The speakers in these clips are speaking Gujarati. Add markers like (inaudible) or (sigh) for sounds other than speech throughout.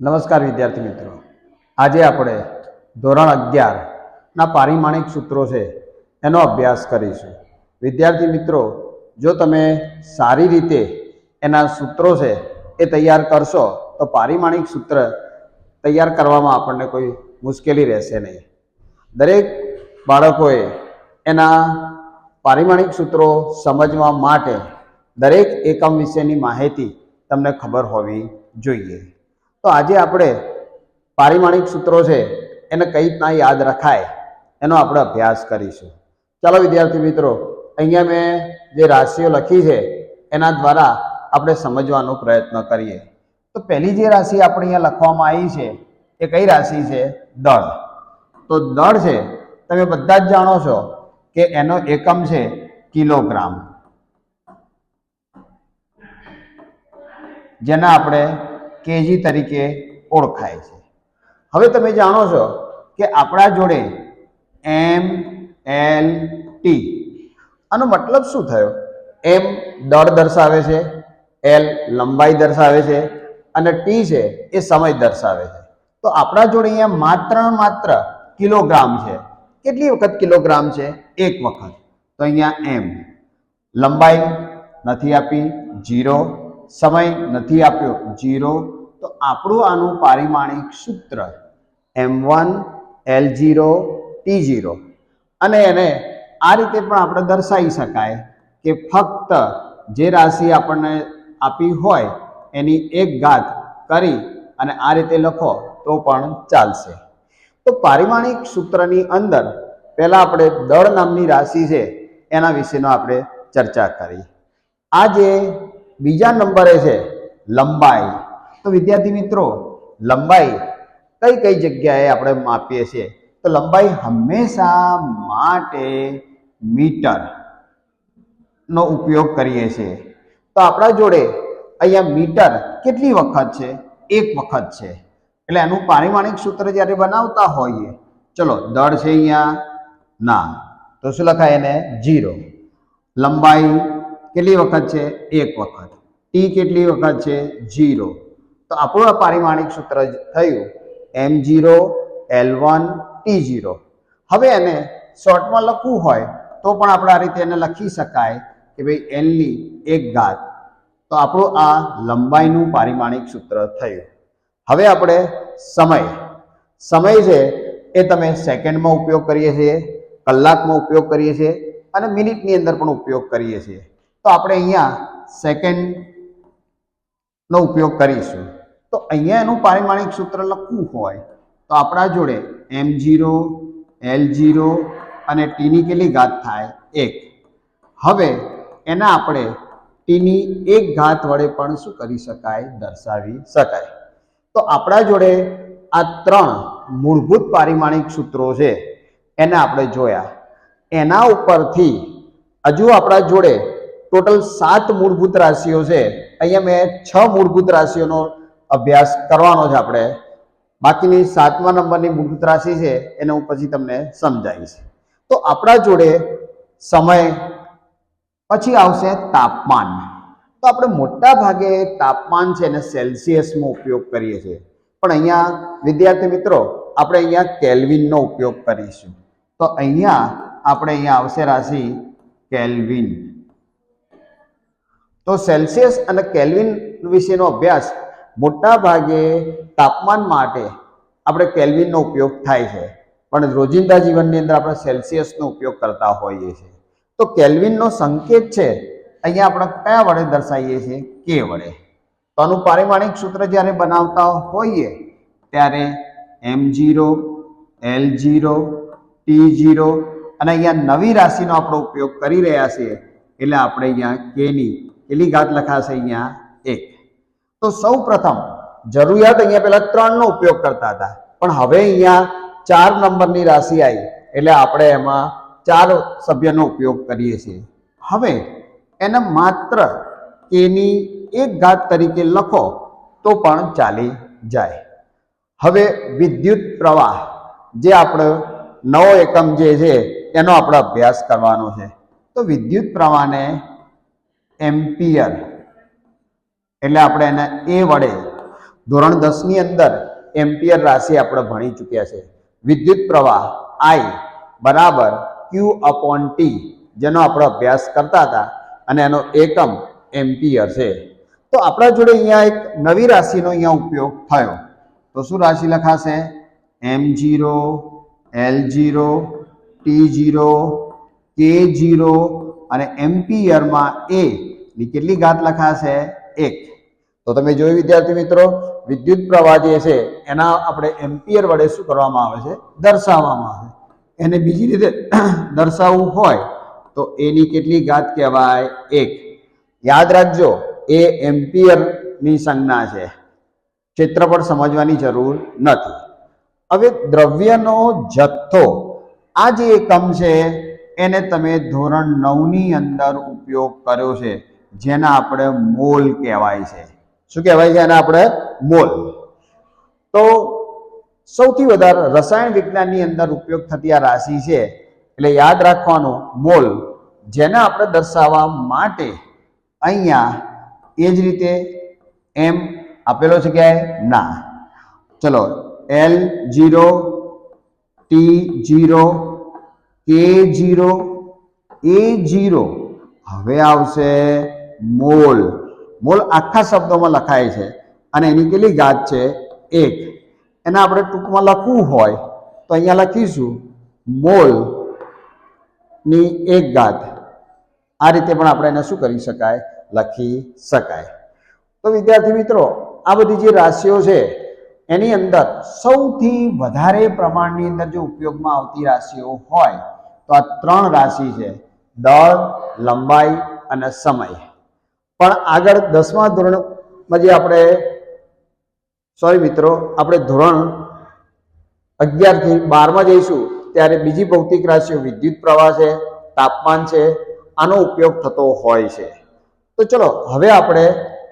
નમસ્કાર વિદ્યાર્થી મિત્રો. આજે આપણે ધોરણ અગિયારના પારિમાણિક સૂત્રો છે એનો અભ્યાસ કરીશું. વિદ્યાર્થી મિત્રો, જો તમે સારી રીતે એના સૂત્રો છે એ તૈયાર કરશો, તો પારિમાણિક સૂત્ર તૈયાર કરવામાં આપણને કોઈ મુશ્કેલી રહેશે નહીં. દરેક બાળકોએ એના પારિમાણિક સૂત્રો સમજવા માટે દરેક એકમ વિશેની માહિતી તમને ખબર હોવી જોઈએ. તો આજે આપણે પારિમાણિક સૂત્રો છે, એને કઈ રીતના યાદ રખાય, એનો આપણે અભ્યાસ કરીશું. ચાલો વિદ્યાર્થી મિત્રો, અહીંયા મેં જે રાશિઓ લખી છે, એના દ્વારા આપણે સમજવાનો પ્રયત્ન કરીએ. તો પહેલી જે રાશિ આપણે અહીંયા લખવામાં આવી છે, એ કઈ રાશિ છે? દળ. તો દળ છે, તમે બધા જ જાણો છો કે એનો એકમ છે કિલોગ્રામ. જેના આપણે કેજી તરીકે ઓળખાય છે. હવે તમે જાણો છો કે આપણા જોડે એમ એલ ટી આનો મતલબ શું થયો? એમ દળ દર્શાવે છે એલ લંબાઈ દર્શાવે છે અને ટી છે એ સમય દર્શાવે છે. તો આપણા જોડે અહીંયા માત્ર માત્ર કિલોગ્રામ છે. કેટલી વખત કિલોગ્રામ છે? એક વખત. તો અહીંયા એમ લંબાઈ નથી આપી જીરો સમય નથી આપ્યો જીરો તો આપણું આનું પારિમાણિક સૂત્ર M one L zero T zero અને એને આ રીતે પણ આપણે દર્શાવી શકાય કે ફક્ત જે રાશિ આપણને આપી હોય, એની એક ઘાત કરી અને આ રીતે લખો તો પણ ચાલશે. તો પારિમાણિક સૂત્રની અંદર પહેલાં આપણે દળ નામની રાશિ છે, એના વિશેનો આપણે ચર્ચા કરી. આ જે બીજા નંબરે છે, લંબાઈ. તો વિદ્યાર્થી મિત્રો, લંબાઈ કઈ કઈ જગ્યાએ આપણે માપીએ છીએ? તો લંબાઈ હંમેશા માટે મીટર નો ઉપયોગ કરીએ છીએ. તો આપણા જોડે અહીંયા મીટર કેટલી વખત છે? એક વખત છે. એટલે એનું પારિમાણિક સૂત્ર જ્યારે બનાવતા હોઈએ, ચલો, દળ છે અહીંયા, ના, તો શું લખાય એને? જીરો લંબાઈ કેટલી વખત છે? એક વખત. ટી કેટલી વખત છે? જીરો તો આપણું આ પારિમાણિક સૂત્ર થયું. M zero L one T zero હવે એને શોર્ટમાં લખવું હોય તો પણ આપણે આ રીતે એને લખી શકાય કે ભાઈ એલની એક ઘાત. તો આપણું આ લંબાઈનું પારિમાણિક સૂત્ર થયું. હવે આપણે સમય. સમય છે એ તમે સેકન્ડમાં ઉપયોગ કરીએ છીએ, કલાકમાં ઉપયોગ કરીએ છીએ અને મિનિટની અંદર પણ ઉપયોગ કરીએ છીએ. તો આપણે અહીંયા સેકન્ડ નો ઉપયોગ કરીશું. તો અહીંયા એનું પારિમાણિક સૂત્ર લખવું હોય તો આપણા જોડે એમ જીરો એલ જીરો અને ટીની કેટલી ઘાત થાય? એક. હવે એના આપણે ટીની એક ઘાત વડે પણ શું કરી શકાય? દર્શાવી શકાય. તો આપણા જોડે આ ત્રણ મૂળભૂત પારિમાણિક સૂત્રો છે. એને આપણે જોયા. એના ઉપરથી હજુ આપણા જોડે ટોટલ સાત મૂળભૂત રાશિઓ છે. અહીંયા મેં છ મૂળભૂત રાશિઓનો અભ્યાસ કરવાનો છે આપણે. બાકીની સાતમા નંબરની મૂળભૂત રાશિ છે, એને હું પછી તમને સમજાવીશ. તો આપણા જોડે સમય, પછી આવશે તાપમાન. તો આપણે મોટા ભાગે તાપમાન છે એને સેલ્સિયસનો ઉપયોગ કરીએ છીએ. પણ અહીંયા, વિદ્યાર્થી મિત્રો, આપણે અહીંયા કેલ્વિનનો ઉપયોગ કરીશું. તો અહીંયા આપણે અહીંયા આવશે રાશિ કેલ્વિન. તો સેલ્સિયસ અને કેલ્વિન વિશેનો અભ્યાસ મોટા ભાગે તાપમાન માટે આપણે કેલ્વિનનો ઉપયોગ થાય છે. પણ રોજિંદા જીવનની અંદર આપણે સેલ્સિયસનો ઉપયોગ કરતા હોઈએ છીએ. તો કેલ્વિનનો સંકેત છે, અહીંયા આપણે કયા વડે દર્શાવીએ છીએ? કે વડે. તો આનું પારિમાણિક સૂત્ર જ્યારે બનાવતા હોઈએ, ત્યારે M zero, L zero, T zero, અને અહીંયા નવી રાશિનો આપણો ઉપયોગ કરી રહ્યા છીએ. એટલે આપણે અહીંયા કેની કેટલી ઘાત લખાશે અહીંયા એક. તો સૌ પ્રથમ જરૂરિયાત અહીંયા પેલા ત્રણનો ઉપયોગ કરતા હતા. પણ હવે અહીંયા ચાર નંબરની રાશિ આવી એટલે આપણે એમાં ચાર સભ્યનો ઉપયોગ કરીએ છીએ. હવે એને માત્ર કેની એક ઘાત તરીકે લખો તો પણ ચાલી જાય. હવે વિદ્યુત પ્રવાહ જે આપણે નવો એકમ જે છે એનો આપણે અભ્યાસ કરવાનો છે. તો વિદ્યુત પ્રવાહને એમ્પિયર એટલે આપણે એને એ વડે ધોરણ દસની અંદર એમ્પિયર રાશિ આપણે ભણી ચૂક્યા છે. વિદ્યુત પ્રવાહ આઈ બરાબર ક્યુ અપોન ટી જેનો આપણે અભ્યાસ કરતા હતા અને એનો એકમ એમ્પિયર છે. તો આપણા જોડે અહીંયા એક નવી રાશિનો અહીંયા ઉપયોગ થયો. તો શું રાશિ લખાશે? M zero L zero T zero K zero અને એમ્પિયરમાં એ ની કેટલી ઘાત લખાશે? એક. તો તમે જોયું વિદ્યાર્થી મિત્રો, વિદ્યુત પ્રવાહ જે છે, એના આપણે એમ્પિયર વડે શું કરવામાં આવે છે? દર્શાવવામાં આવે એને બીજી રીતે (clears throat) દર્શાવવું હોય તો એની કેટલી ઘાત કહેવાય? એક. યાદ રાખજો, એ એમ્પિયરની સંજ્ઞા છે. ક્ષેત્રફળ સમજવાની જરૂર નથી. હવે દ્રવ્યનો જથ્થો, આ જે એકમ છે એને તમે ધોરણ નવની અંદર ઉપયોગ કર્યો છે, જેને આપણે મોલ કહેવાય છે. શું કહેવાય છે એને આપણે? મોલ. તો સૌથી વધારે રસાયણ વિજ્ઞાનની અંદર ઉપયોગ થતી આ રાશિ છે, એટલે યાદ રાખવાનું, મોલ. જેને આપણે દર્શાવવા માટે અહીંયા એ જ રીતે એમ આપેલો છે કે ના. ચલો L zero T zero K zero A zero હવે આવશે મોલ. મોલ આખા શબ્દોમાં લખાય છે અને એની કેટલી ઘાત છે? એક. એને આપણે ટૂંકમાં લખવું હોય તો અહીંયા લખીશું મોલની એક ઘાત આ રીતે પણ આપણે એને શું કરી શકાય? લખી શકાય. તો વિદ્યાર્થી મિત્રો, આ બધી જે રાશિઓ છે એની અંદર સૌથી વધારે પ્રમાણની અંદર જો ઉપયોગમાં આવતી રાશિઓ હોય, તો આ ત્રણ રાશિ છે. દળ, લંબાઈ અને સમય. પણ આગળ દસમા ધોરણમાં જે આપણે, સોરી મિત્રો, આપણે ધોરણ અગિયારથી બારમાં જઈશું, ત્યારે બીજી ભૌતિક રાશિઓ વિદ્યુત પ્રવાહ છે, તાપમાન છે, આનો ઉપયોગ થતો હોય છે. તો ચલો, હવે આપણે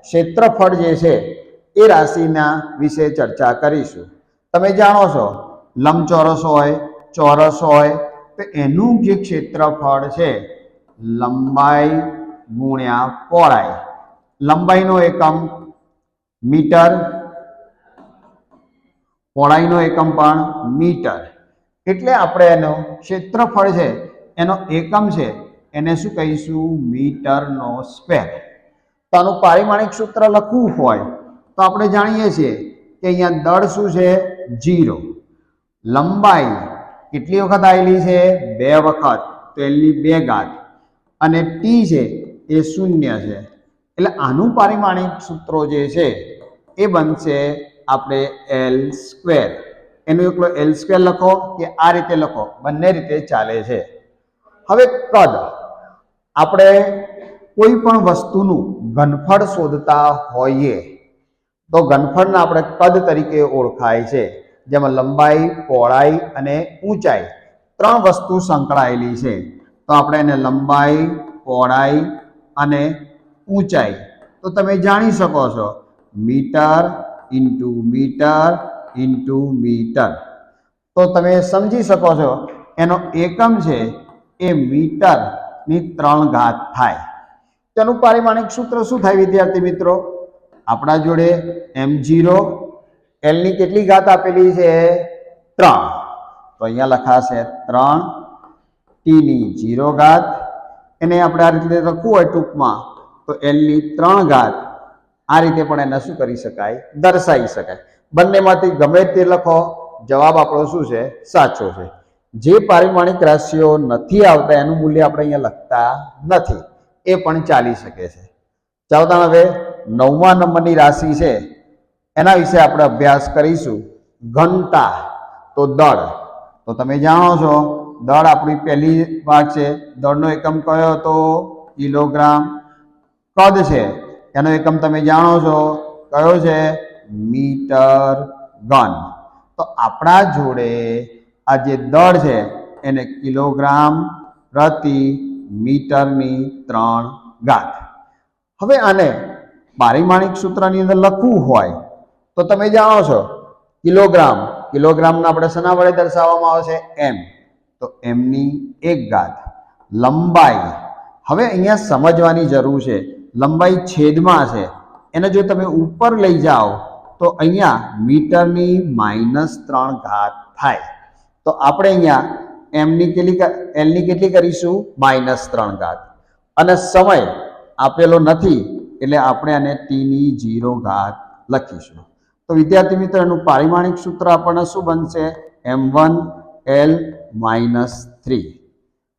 ક્ષેત્રફળ જે છે એ રાશિના વિશે ચર્ચા કરીશું. તમે જાણો છો, લંબચોરસ હોય, ચોરસ હોય, તો એનું જે ક્ષેત્રફળ છે, લંબાઈ ગુણ્યા પહોળાઈ. લંબાઈનો એકમ મીટર, પહોળાઈનો એકમ પણ મીટર. એટલે આપણે એનો ક્ષેત્રફળ છે, એનો એકમ છે, એને શું કહીશું? મીટરનો સ્ક્વેર. તો આનું પારિમાણિક સૂત્ર લખવું હોય તો આપણે જાણીએ છીએ કે અહીંયા દળ શું છે? જીરો લંબાઈ કેટલી વખત આવેલી છે? બે વખત. તો એની બે ઘાત. અને ટી છે એ શૂન્ય છે. એટલે આનું પારિમાણિક સૂત્રો જે છે એ બનશે આપણે એલ સ્ક્વેર એનો એકલો એલ સ્ક્વેર લખો કે આ રીતે લખો. બંને રીતે ચાલે છે. હવે કદ. આપણે કોઈ પણ વસ્તુનું ઘનફળ શોધતા હોઈએ તો ઘનફળના આપણે કદ તરીકે ઓળખાય છે. જેમાં લંબાઈ, પહોળાઈ અને ઊંચાઈ ત્રણ વસ્તુ સંકળાયેલી છે. તો આપણે એને લંબાઈ, પહોળાઈ અને ઊંચાઈ. તો તમે જાણી શકો છો. Metre into metre into metre. તો તમે સમજી શકો છો, એનો એકમ છે એ મીટરની ત્રણ ઘાત થાય. તેનું પારિમાણિક સૂત્ર શું થાય વિદ્યાર્થી મિત્રો? આપણા જોડે એમ જીરો એલની કેટલી ઘાત આપેલી છે? ત્રણ. તો અહીંયા લખાશે ત્રણ ટીની જીરો ઘાત. એને આપણે આ રીતે લખવું હોય ટૂંકમાં, તો એલની ત્રણ ઘાત. આ રીતે પણ એને શું કરી શકાય? દર્શાવી શકાય. બંનેમાંથી ગમે તે લખો, જવાબ આપણો શું છે? સાચો છે. જે પારિમાણિક રાશિઓ નથી આવતા, એનું મૂલ્ય આપણે અહીંયા લખતા નથી. એ પણ ચાલી શકે છે. ચાવતા હવે નવમા નંબરની રાશિ છે. એના વિશે આપણે અભ્યાસ કરીશું. ઘનતા, તો દળ. તો તમે જાણો છો, દળ આપણી પહેલી ભાગ છે. દળનો એકમ કયો હતો? કિલોગ્રામ. કદ છે? એનો એકમ તમે જાણો છો. કયો છે? મીટર ઘન. તો આપણા જોડે આ જે દળ છે, એને કિલોગ્રામ પ્રતિ મીટરની ત્રણ ગાંઠ હવે આને પારિમાણિક સૂત્રની અંદર લખવું હોય, તો તમે જાણો છો, કિલોગ્રામ, કિલોગ્રામને આપણે શેના વડે દર્શાવવામાં આવે છે? એમ. તો એમની એક ગાંઠ. લંબાઈ. હવે અહીંયા સમજવાની જરૂર છે. લંબાઈ છેદમાં છે. એને જો તમે ઉપર લઈ જાઓ, તો અહીંયા મીટરની માઇનસ ત્રણ ઘાત થાય. તો આપણે અહીંયા એમની કેટલી એલની કેટલી કરીશું? માઇનસ ત્રણ ઘાત. અને સમય આપેલો નથી. એટલે આપણે આને ટીની જીરો ઘાત લખીશું. તો વિદ્યાર્થી મિત્રો, એનું પારિમાણિક સૂત્ર આપણને શું બનશે? M one L minus three.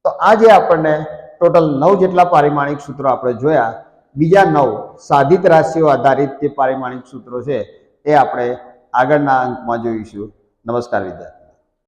તો આ જે આપણને ટોટલ નવ જેટલા પારિમાણિક સૂત્રો આપણે જોયા. બીજા નવ સાધિત રાશિઓ આધારિત જે પારિમાણિક સૂત્રો છે, એ આપણે આગળના અંકમાં જોઈશું. નમસ્કાર વિદ્યાર્થી.